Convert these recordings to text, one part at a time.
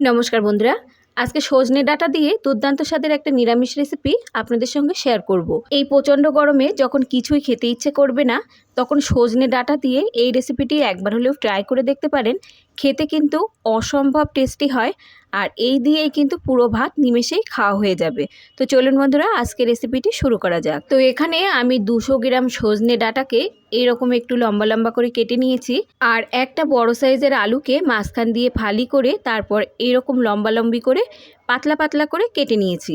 নমস্কার বন্ধুরা আজকে সজনে ডাটা দিয়ে দুর্দান্ত স্বাদের একটা নিরামিষ রেসিপি আপনাদের সঙ্গে শেয়ার করব। এই প্রচণ্ড গরমে যখন কিছুই খেতে ইচ্ছে করবে না তখন সজনে ডাটা দিয়ে এই রেসিপিটি একবার হলেও ট্রাই করে দেখতে পারেন। খেতে কিন্তু অসম্ভব টেস্টি হয় আর এই দিয়েই কিন্তু পুরো ভাত নিমেষেই খাওয়া হয়ে যাবে। তো চলুন বন্ধুরা আজকে রেসিপিটি শুরু করা যাক। তো এখানে আমি দুশো গ্রাম সজনে ডাটাকে এইরকম একটু লম্বা লম্বা করে কেটে নিয়েছি আর একটা বড় সাইজের আলুকে মাঝখান দিয়ে ফালি করে তারপর এরকম লম্বা লম্বি করে পাতলা পাতলা করে কেটে নিয়েছি।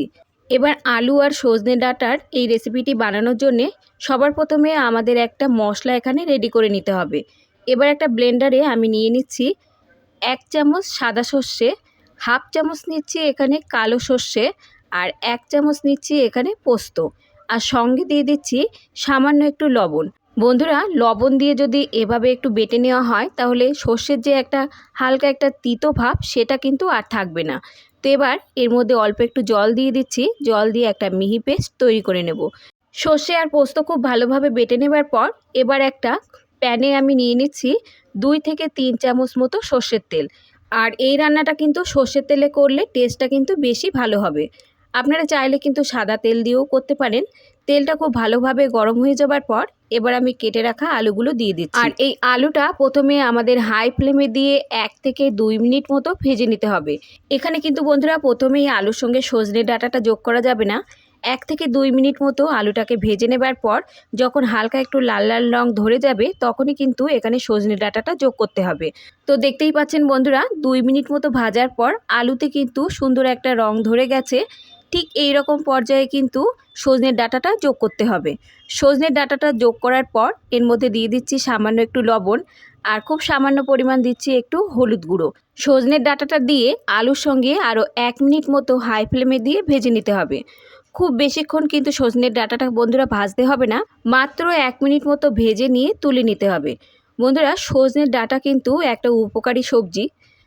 এবার আলু আর সজনে ডাঁটার এই রেসিপিটি বানানোর জন্যে সবার প্রথমে আমাদের একটা মশলা এখানে রেডি করে নিতে হবে। এবার একটা ব্লেন্ডারে আমি নিয়ে নিচ্ছি এক চামচ সাদা সর্ষে, হাফ চামচ নিচ্ছি এখানে কালো সর্ষে আর এক চামচ নিচ্ছি এখানে পোস্ত। আর সঙ্গে দিয়ে দিচ্ছি সামান্য একটু লবণ। বন্ধুরা, লবণ দিয়ে যদি এভাবে একটু বেটে নেওয়া হয়, তাহলে সর্ষের যে একটা হালকা একটা তিতো ভাব, সেটা কিন্তু আর থাকবে না। তো এবার এর মধ্যে অল্প একটু জল দিয়ে দিচ্ছি। জল দিয়ে একটা মিহি পেস্ট তৈরি করে নেব। সর্ষে আর পোস্ত খুব ভালোভাবে বেটে নেবার পর এবার একটা প্যানে আমি নিয়ে নিচ্ছি দুই থেকে তিন চামচ মতো সর্ষের তেল। আর এই রান্নাটা কিন্তু সর্ষের তেলে করলে টেস্টটা কিন্তু বেশি ভালো হবে। আপনারা চাইলে কিন্তু সাদা তেল দিয়েও করতে পারেন। তেলটা খুব ভালোভাবে গরম হয়ে যাবার পর এবার আমি কেটে রাখা আলুগুলো দিয়ে দিচ্ছি। আর এই আলুটা প্রথমে আমাদের হাই ফ্লেমে দিয়ে এক থেকে দুই মিনিট মতো ভেজে নিতে হবে। এখানে কিন্তু বন্ধুরা প্রথমেই আলুর সঙ্গে সজনে ডাটাটা যোগ করা যাবে না। এক থেকে দুই মিনিট মতো আলুটাকে ভেজে নেবার পর যখন হালকা একটু লাল লাল রং ধরে যাবে তখনই কিন্তু এখানে সজনে ডাটাটা যোগ করতে হবে। তো দেখতেই পাচ্ছেন বন্ধুরা, দুই মিনিট মতো ভাজার পর আলুতে কিন্তু সুন্দর একটা রং ধরে গেছে। ঠিক এই রকম পর্যায়ে কিন্তু সজনের ডাটাটা যোগ করতে হবে। সজনের ডাটাটা যোগ করার পর এর মধ্যে দিয়ে দিচ্ছি সামান্য একটু লবণ আর খুব সামান্য পরিমাণ দিচ্ছি একটু হলুদ গুঁড়ো। সজনের ডাটাটা দিয়ে আলুর সঙ্গে আরও এক মিনিট মতো হাই ফ্লেমে দিয়ে ভেজে নিতে হবে। খুব বেশিক্ষণ কিন্তু সজনের ডাটাটা বন্ধুরা ভাজতে হবে না, মাত্র এক মিনিট মতো ভেজে নিয়ে তুলে নিতে হবে। বন্ধুরা, সজনের ডাটা কিন্তু একটা উপকারী সবজি,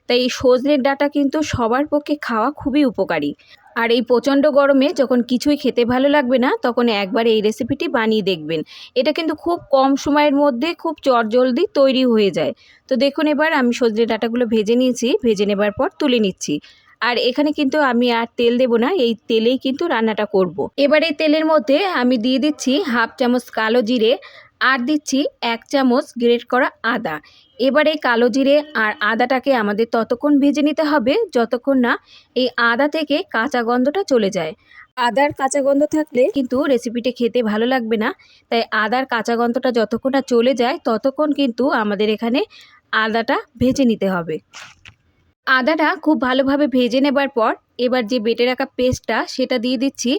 তাই এই সজনের ডাঁটা কিন্তু সবার পক্ষে খাওয়া খুবই উপকারী। আর এই প্রচণ্ড গরমে যখন কিছুই খেতে ভালো লাগবে না, তখন একবার এই রেসিপিটি বানিয়ে দেখবেন। এটা কিন্তু খুব কম সময়ের মধ্যে খুব চটজলদি তৈরি হয়ে যায়। তো দেখুন এবার আমি সজনে ডাঁটাগুলো ভেজে নিয়েছি, ভেজে নেবার পর তুলে নিচ্ছি। আর এখানে কিন্তু আমি আর তেল দেব না, এই তেলেই কিন্তু রান্নাটা করব। এবার এই তেলের মধ্যে আমি দিয়ে দিচ্ছি হাফ চামচ কালো জিরে আর দিচ্ছি এক চামচ গ্রেট করা আদা। এবারে কালো জিরে আর আদাটাকে আমাদের ততক্ষণ ভেজে নিতে হবে, যতক্ষণ না এই আদা থেকে কাঁচা গন্ধটা চলে যায়। আদার কাঁচা গন্ধ থাকলে কিন্তু রেসিপিটা খেতে ভালো লাগবে না। তাই আদার কাঁচা গন্ধটা যতক্ষণ না চলে যায়, ততক্ষণ কিন্তু আমাদের এখানে আদাটা ভেজে নিতে হবে। আদাটা খুব ভালোভাবে ভেজে নেবার পর এবার যে বেটে রাখা পেস্টটা, সেটা দিয়ে দিচ্ছি।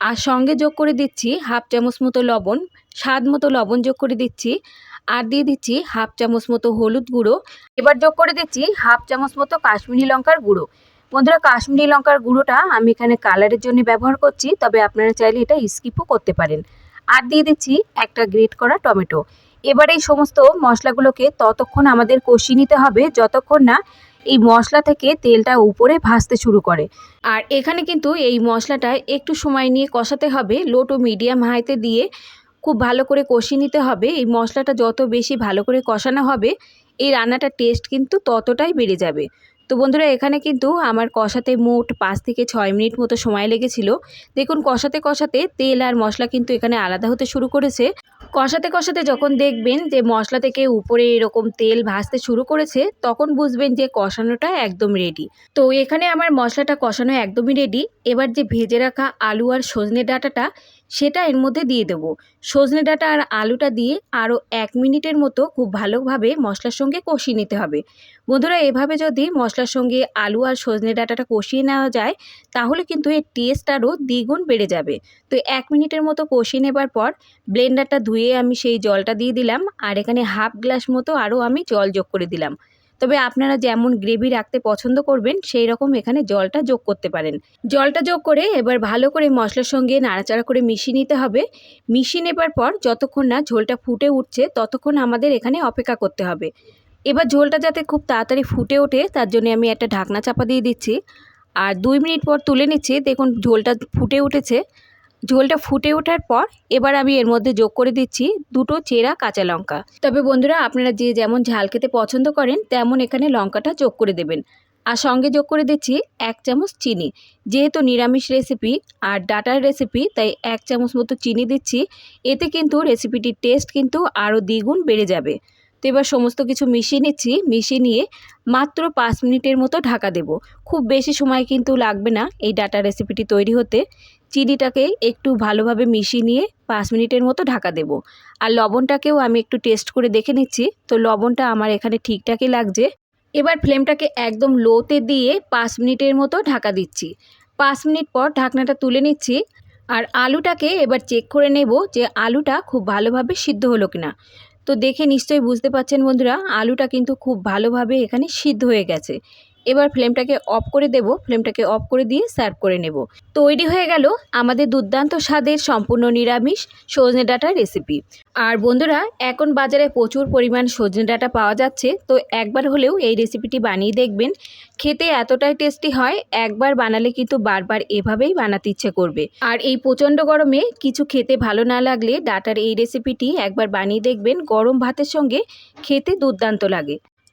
আর সঙ্গে যোগ করে দিচ্ছি হাফ চামচ মতো লবণ। স্বাদ মতো লবণ যোগ করে দিচ্ছি। আর দিয়ে দিচ্ছি হাফ চামচ মতো হলুদ গুঁড়ো। এবার যোগ করে দিচ্ছি হাফ চামচ মতো কাশ্মীরি লঙ্কার গুঁড়ো। বন্ধুরা, কাশ্মীরি লঙ্কার গুঁড়োটা আমি এখানে কালারের জন্য ব্যবহার করছি, তবে আপনারা চাইলে এটা স্কিপও করতে পারেন। আর দিয়ে দিচ্ছি একটা গ্রেট করা টমেটো। এবার এই সমস্ত মশলাগুলোকে ততক্ষণ আমাদের কষিয়ে নিতে হবে, যতক্ষণ না এই মশলা থেকে তেলটা উপরে ভাজতে শুরু করে। আর এখানে কিন্তু এই মশলাটা একটু সময় নিয়ে কষাতে হবে, লো টু মিডিয়াম হাইতে দিয়ে খুব ভালো করে কষিয়ে নিতে হবে। এই মশলাটা যত বেশি ভালো করে কষানো হবে, এই রান্নাটার টেস্ট কিন্তু ততটাই বেড়ে যাবে। তো বন্ধুরা, এখানে কিন্তু আমার কষাতে মোট পাঁচ থেকে ছয় মিনিট মতো সময় লেগেছিল। দেখুন, কষাতে কষাতে তেল আর মশলা কিন্তু এখানে আলাদা হতে শুরু করেছে। কষাতে কষাতে যখন দেখবেন যে মশলা থেকে উপরে এরকম তেল ভাজতে শুরু করেছে, তখন বুঝবেন যে কষানোটা একদম রেডি তো এখানে আমার মশলাটা কষানো একদমই রেডি এবার যে ভেজে রাখা আলু আর সজনে ডাঁটাটা সেটা এর মধ্যে দিয়ে দেব। সজনে ডাঁটা আর আলুটা দিয়ে আরও এক মিনিটের মতো খুব ভালোভাবে মশলার সঙ্গে কষিয়ে নিতে হবে। বন্ধুরা, এভাবে যদি মশলার সঙ্গে আলু আর সজনে ডাঁটাটা কষিয়ে নেওয়া যায়, তাহলে কিন্তু এর টেস্ট আরও দ্বিগুণ বেড়ে যাবে। তো এক মিনিটের মতো কষিয়ে নেবার পর ব্লেন্ডারটা ধুয়ে আমি সেই জলটা দিয়ে দিলাম, আর এখানে হাফ গ্লাস মতো আরও আমি জল যোগ করে দিলাম। তবে আপনারা যেমন গ্রেভি রাখতে পছন্দ করবেন সেই রকম এখানে জলটা যোগ করতে পারেন। জলটা যোগ করে এবার ভালো করে মশলার সঙ্গে নাড়াচাড়া করে মিশিয়ে নিতে হবে। মিশিয়ে নেবার পর যতক্ষণ না ঝোলটা ফুটে উঠছে, ততক্ষণ আমাদের এখানে অপেক্ষা করতে হবে। এবার ঝোলটা যাতে খুব তাড়াতাড়ি ফুটে ওঠে, তার জন্য আমি একটা ঢাকনা চাপা দিয়ে দিচ্ছি। আর দুই মিনিট পর তুলে নিচ্ছি। দেখুন ঝোলটা ফুটে উঠেছে। ঝোলটা ফুটে ওঠার পর এবার আমি এর মধ্যে যোগ করে দিচ্ছি দুটো চেরা কাঁচা লঙ্কা। তবে বন্ধুরা, আপনারা যে যেমন ঝাল খেতে পছন্দ করেন, তেমন এখানে লঙ্কাটা যোগ করে দেবেন। আর সঙ্গে যোগ করে দিচ্ছি এক চামচ চিনি। যেহেতু নিরামিষ রেসিপি আর ডাটার রেসিপি তাই এক চামচ মতো চিনি দিচ্ছি। এতে কিন্তু রেসিপিটির টেস্ট কিন্তু আরও দ্বিগুণ বেড়ে যাবে। তো এবার সমস্ত কিছু মিশিয়ে নিচ্ছি। মিশিয়ে নিয়ে মাত্র পাঁচ মিনিটের মতো ঢাকা দেব। খুব বেশি সময় কিন্তু লাগবে না এই ডাটা রেসিপিটি তৈরি হতে। চিনিটাকে একটু ভালোভাবে মিশিয়ে নিয়ে পাঁচ মিনিটের মতো ঢাকা দেব। আর লবণটাকেও আমি একটু টেস্ট করে দেখে নিচ্ছি। তো লবণটা আমার এখানে ঠিকঠাকই লাগছে। এবার ফ্লেমটাকে একদম লোতে দিয়ে পাঁচ মিনিটের মতো ঢাকা দিচ্ছি। পাঁচ মিনিট পর ঢাকনাটা তুলে নিচ্ছি। আর আলুটাকে এবার চেক করে নেব যে আলুটা খুব ভালোভাবে সিদ্ধ হলো কিনা। তো দেখে নিশ্চয়ই বুঝতে পারছেন বন্ধুরা, আলুটা কিন্তু খুব ভালোভাবে এখানে সিদ্ধ হয়ে গেছে। এবার ফ্লেমটাকে অফ করে দেব, ফ্লেমটাকে অফ করে দিয়ে সার্ভ করে নেব। তৈরি হয়ে গেল আমাদের দুর্দান্ত স্বাদের সম্পূর্ণ নিরামিষ সজনে ডাঁটার রেসিপি। আর বন্ধুরা, এখন বাজারে প্রচুর পরিমাণ সজনে ডাটা পাওয়া যাচ্ছে, তো একবার হলেও এই রেসিপিটি বানিয়ে দেখবেন। খেতে এতটাই টেস্টি হয়, একবার বানালে কিন্তু বারবার এভাবেই বানাতে ইচ্ছে করবে। আর এই প্রচণ্ড গরমে কিছু খেতে ভালো না লাগলে ডাটার এই রেসিপিটি একবার বানিয়ে দেখবেন, গরম ভাতের সঙ্গে খেতে দুর্দান্ত লাগে।